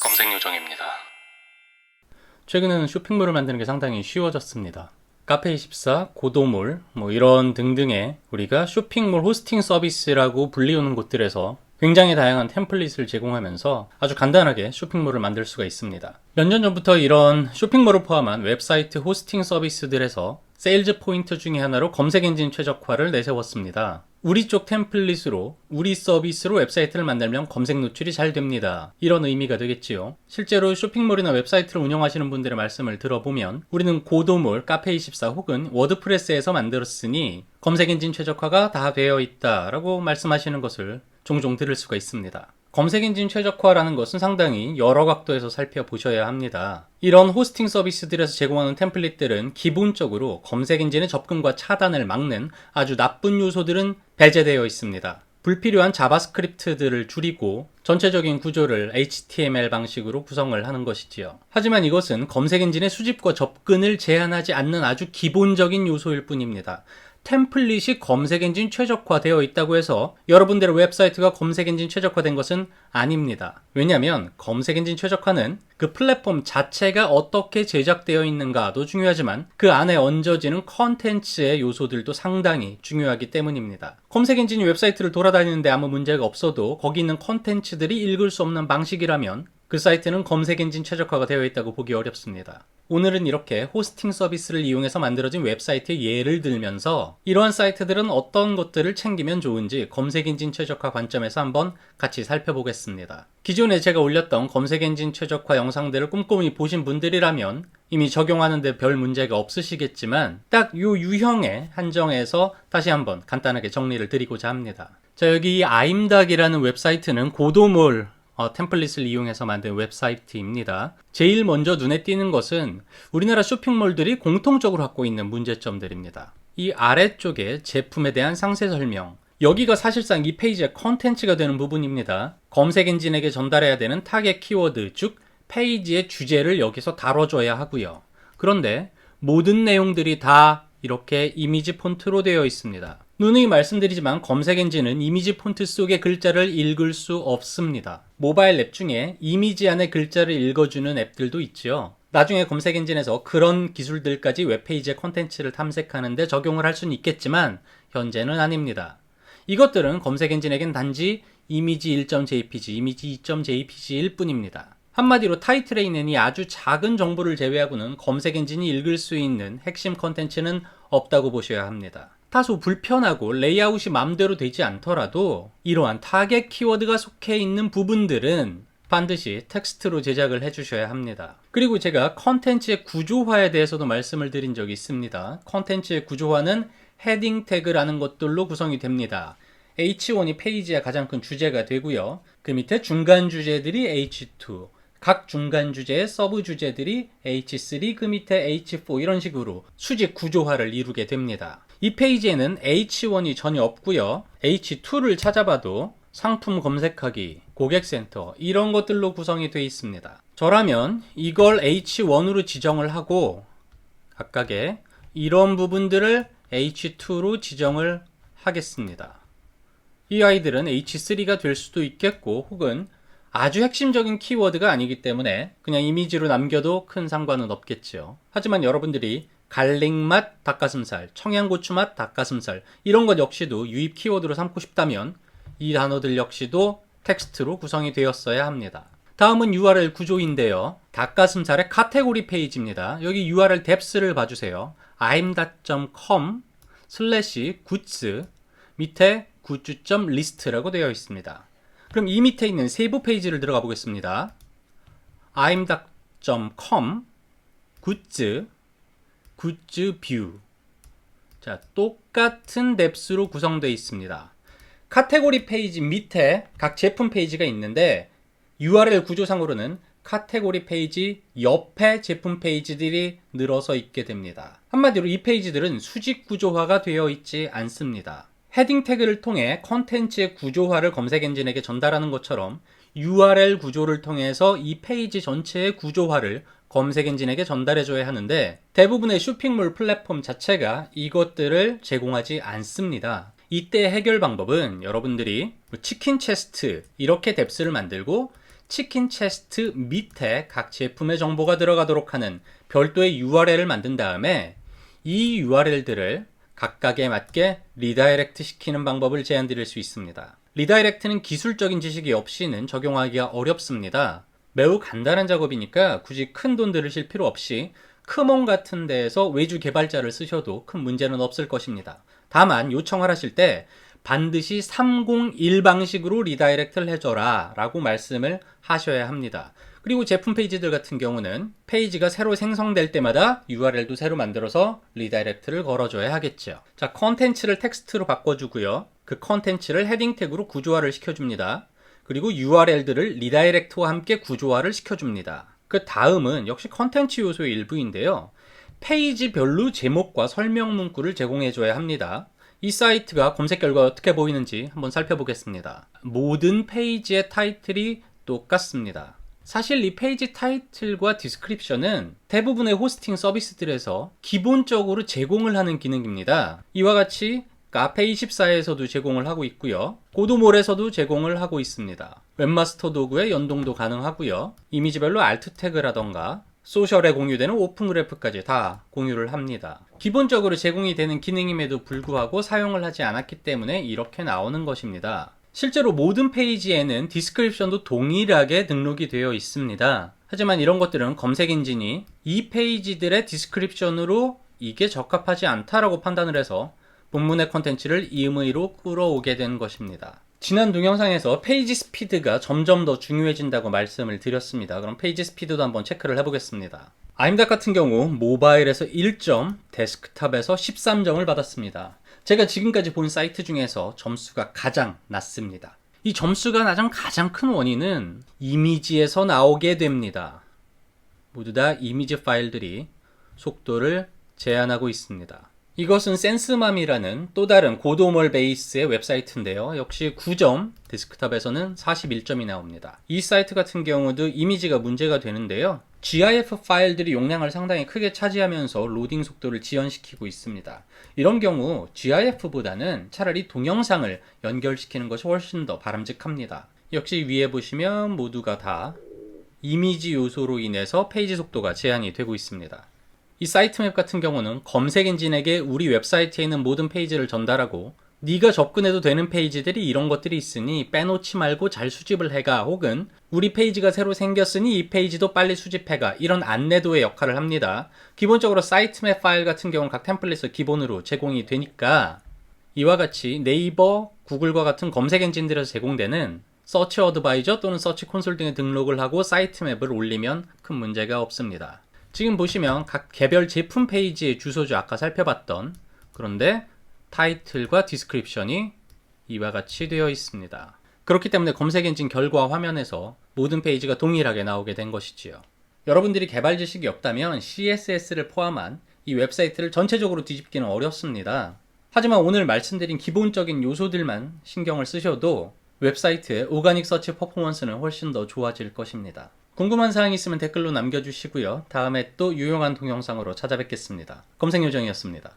검색 요정입니다. 최근에는 쇼핑몰을 만드는 게 상당히 쉬워졌습니다. 카페24, 고도몰, 뭐 이런 등등의 우리가 쇼핑몰 호스팅 서비스라고 불리우는 곳들에서 굉장히 다양한 템플릿을 제공하면서 아주 간단하게 쇼핑몰을 만들 수가 있습니다. 몇 년 전부터 이런 쇼핑몰을 포함한 웹사이트 호스팅 서비스들에서 세일즈 포인트 중에 하나로 검색 엔진 최적화를 내세웠습니다. 우리 쪽 템플릿으로 우리 서비스로 웹사이트를 만들면 검색 노출이 잘 됩니다. 이런 의미가 되겠지요. 실제로 쇼핑몰이나 웹사이트를 운영하시는 분들의 말씀을 들어보면 우리는 고도몰, 카페24 혹은 워드프레스에서 만들었으니 검색 엔진 최적화가 다 되어 있다라고 말씀하시는 것을 종종 들을 수가 있습니다. 검색 엔진 최적화라는 것은 상당히 여러 각도에서 살펴보셔야 합니다. 이런 호스팅 서비스들에서 제공하는 템플릿들은 기본적으로 검색 엔진의 접근과 차단을 막는 아주 나쁜 요소들은 배제되어 있습니다. 불필요한 자바스크립트들을 줄이고 전체적인 구조를 HTML 방식으로 구성을 하는 것이지요. 하지만 이것은 검색 엔진의 수집과 접근을 제한하지 않는 아주 기본적인 요소일 뿐입니다. 템플릿이 검색 엔진 최적화되어 있다고 해서 여러분들의 웹사이트가 검색 엔진 최적화된 것은 아닙니다. 왜냐하면 검색 엔진 최적화는 그 플랫폼 자체가 어떻게 제작되어 있는가도 중요하지만 그 안에 얹어지는 컨텐츠의 요소들도 상당히 중요하기 때문입니다. 검색 엔진이 웹사이트를 돌아다니는데 아무 문제가 없어도 거기 있는 컨텐츠들이 읽을 수 없는 방식이라면 그 사이트는 검색 엔진 최적화가 되어 있다고 보기 어렵습니다. 오늘은 이렇게 호스팅 서비스를 이용해서 만들어진 웹사이트의 예를 들면서 이러한 사이트들은 어떤 것들을 챙기면 좋은지 검색 엔진 최적화 관점에서 한번 같이 살펴보겠습니다. 기존에 제가 올렸던 검색 엔진 최적화 영상들을 꼼꼼히 보신 분들이라면 이미 적용하는데 별 문제가 없으시겠지만 딱 요 유형에 한정해서 다시 한번 간단하게 정리를 드리고자 합니다. 자, 여기 이 아임닭이라는 웹사이트는 고도몰 어, 템플릿을 이용해서 만든 웹사이트입니다. 제일 먼저 눈에 띄는 것은 우리나라 쇼핑몰들이 공통적으로 갖고 있는 문제점들입니다. 이 아래쪽에 제품에 대한 상세 설명, 여기가 사실상 이 페이지의 컨텐츠가 되는 부분입니다. 검색 엔진에게 전달해야 되는 타겟 키워드, 즉 페이지의 주제를 여기서 다뤄줘야 하고요. 그런데 모든 내용들이 다 이렇게 이미지 폰트로 되어 있습니다. 누누이 말씀드리지만 검색 엔진은 이미지 폰트 속의 글자를 읽을 수 없습니다. 모바일 앱 중에 이미지 안에 글자를 읽어주는 앱들도 있죠. 나중에 검색 엔진에서 그런 기술들까지 웹페이지의 컨텐츠를 탐색하는데 적용을 할 수는 있겠지만 현재는 아닙니다. 이것들은 검색 엔진에겐 단지 이미지 1.jpg, 이미지 2.jpg일 뿐입니다. 한마디로 타이틀에 있는 이 아주 작은 정보를 제외하고는 검색 엔진이 읽을 수 있는 핵심 컨텐츠는 없다고 보셔야 합니다. 다소 불편하고 레이아웃이 마음대로 되지 않더라도 이러한 타겟 키워드가 속해 있는 부분들은 반드시 텍스트로 제작을 해주셔야 합니다. 그리고 제가 컨텐츠의 구조화에 대해서도 말씀을 드린 적이 있습니다. 컨텐츠의 구조화는 헤딩 태그라는 것들로 구성이 됩니다. H1이 페이지의 가장 큰 주제가 되고요. 그 밑에 중간 주제들이 H2, 각 중간 주제의 서브 주제들이 H3, 그 밑에 H4 이런 식으로 수직 구조화를 이루게 됩니다. 이 페이지에는 H1이 전혀 없고요. H2를 찾아봐도 상품 검색하기, 고객센터 이런 것들로 구성이 되어 있습니다. 저라면 이걸 H1으로 지정을 하고 각각의 이런 부분들을 H2로 지정을 하겠습니다. 이 아이들은 H3가 될 수도 있겠고 혹은 아주 핵심적인 키워드가 아니기 때문에 그냥 이미지로 남겨도 큰 상관은 없겠죠. 하지만 여러분들이 갈릭맛 닭가슴살, 청양고추맛 닭가슴살 이런 것 역시도 유입 키워드로 삼고 싶다면 이 단어들 역시도 텍스트로 구성이 되었어야 합니다. 다음은 URL 구조인데요. 닭가슴살의 카테고리 페이지입니다. 여기 URL 뎁스를 봐주세요. im.com 슬래시 굿즈 밑에 굿즈.list라고 되어 있습니다. 그럼 이 밑에 있는 세부 페이지를 들어가 보겠습니다. im.com 굿즈 굿즈 뷰. 자, 똑같은 뎁스로 구성되어 있습니다. 카테고리 페이지 밑에 각 제품 페이지가 있는데 URL 구조상으로는 카테고리 페이지 옆에 제품 페이지들이 늘어서 있게 됩니다. 한마디로 이 페이지들은 수직 구조화가 되어 있지 않습니다. 헤딩 태그를 통해 컨텐츠의 구조화를 검색 엔진에게 전달하는 것처럼 URL 구조를 통해서 이 페이지 전체의 구조화를 검색 엔진에게 전달해 줘야 하는데 대부분의 쇼핑몰 플랫폼 자체가 이것들을 제공하지 않습니다. 이때 해결 방법은 여러분들이 치킨 체스트 이렇게 뎁스를 만들고 치킨 체스트 밑에 각 제품의 정보가 들어가도록 하는 별도의 URL을 만든 다음에 이 URL들을 각각에 맞게 리다이렉트 시키는 방법을 제안 드릴 수 있습니다. 리다이렉트는 기술적인 지식이 없이는 적용하기가 어렵습니다. 매우 간단한 작업이니까 굳이 큰 돈 들으실 필요 없이 크몬 같은 데에서 외주 개발자를 쓰셔도 큰 문제는 없을 것입니다. 다만 요청을 하실 때 반드시 301 방식으로 리다이렉트를 해줘라 라고 말씀을 하셔야 합니다. 그리고 제품 페이지들 같은 경우는 페이지가 새로 생성될 때마다 URL도 새로 만들어서 리다이렉트를 걸어줘야 하겠죠. 자, 컨텐츠를 텍스트로 바꿔주고요. 그 컨텐츠를 헤딩 태그로 구조화를 시켜줍니다. 그리고 URL들을 리다이렉트와 함께 구조화를 시켜줍니다. 그 다음은 역시 컨텐츠 요소의 일부인데요. 페이지별로 제목과 설명 문구를 제공해줘야 합니다. 이 사이트가 검색 결과 어떻게 보이는지 한번 살펴보겠습니다. 모든 페이지의 타이틀이 똑같습니다. 사실 이 페이지 타이틀과 디스크립션은 대부분의 호스팅 서비스들에서 기본적으로 제공을 하는 기능입니다. 이와 같이 카페24에서도 제공을 하고 있고요. 고도몰에서도 제공을 하고 있습니다. 웹마스터 도구의 연동도 가능하고요. 이미지별로 알트 태그라던가 소셜에 공유되는 오픈 그래프까지 다 공유를 합니다. 기본적으로 제공이 되는 기능임에도 불구하고 사용을 하지 않았기 때문에 이렇게 나오는 것입니다. 실제로 모든 페이지에는 디스크립션도 동일하게 등록이 되어 있습니다. 하지만 이런 것들은 검색 엔진이 이 페이지들의 디스크립션으로 이게 적합하지 않다라고 판단을 해서 본문의 컨텐츠를 임의로 끌어오게 된 것입니다. 지난 동영상에서 페이지 스피드가 점점 더 중요해진다고 말씀을 드렸습니다. 그럼 페이지 스피드도 한번 체크를 해보겠습니다. 아임닭 같은 경우 모바일에서 1점, 데스크탑에서 13점을 받았습니다. 제가 지금까지 본 사이트 중에서 점수가 가장 낮습니다. 이 점수가 낮은 가장 큰 원인은 이미지에서 나오게 됩니다. 모두 다 이미지 파일들이 속도를 제한하고 있습니다. 이것은 센스맘이라는 또 다른 고도몰 베이스의 웹사이트인데요. 역시 9점, 데스크탑에서는 41점이 나옵니다. 이 사이트 같은 경우도 이미지가 문제가 되는데요. GIF 파일들이 용량을 상당히 크게 차지하면서 로딩 속도를 지연시키고 있습니다. 이런 경우 GIF보다는 차라리 동영상을 연결시키는 것이 훨씬 더 바람직합니다. 역시 위에 보시면 모두가 다 이미지 요소로 인해서 페이지 속도가 제한이 되고 있습니다. 이 사이트맵 같은 경우는 검색 엔진에게 우리 웹사이트에 있는 모든 페이지를 전달하고 네가 접근해도 되는 페이지들이 이런 것들이 있으니 빼놓지 말고 잘 수집을 해가 혹은 우리 페이지가 새로 생겼으니 이 페이지도 빨리 수집해가 이런 안내도의 역할을 합니다. 기본적으로 사이트맵 파일 같은 경우는 각 템플릿에서 기본으로 제공이 되니까 이와 같이 네이버, 구글과 같은 검색 엔진들에서 제공되는 서치 어드바이저 또는 서치 콘솔 등에 등록을 하고 사이트맵을 올리면 큰 문제가 없습니다. 지금 보시면 각 개별 제품 페이지의 주소죠. 아까 살펴봤던. 그런데 타이틀과 디스크립션이 이와 같이 되어 있습니다. 그렇기 때문에 검색 엔진 결과 화면에서 모든 페이지가 동일하게 나오게 된 것이지요. 여러분들이 개발 지식이 없다면 CSS를 포함한 이 웹사이트를 전체적으로 뒤집기는 어렵습니다. 하지만 오늘 말씀드린 기본적인 요소들만 신경을 쓰셔도 웹사이트의 오가닉 서치 퍼포먼스는 훨씬 더 좋아질 것입니다. 궁금한 사항이 있으면 댓글로 남겨주시고요. 다음에 또 유용한 동영상으로 찾아뵙겠습니다. 검색요정이었습니다.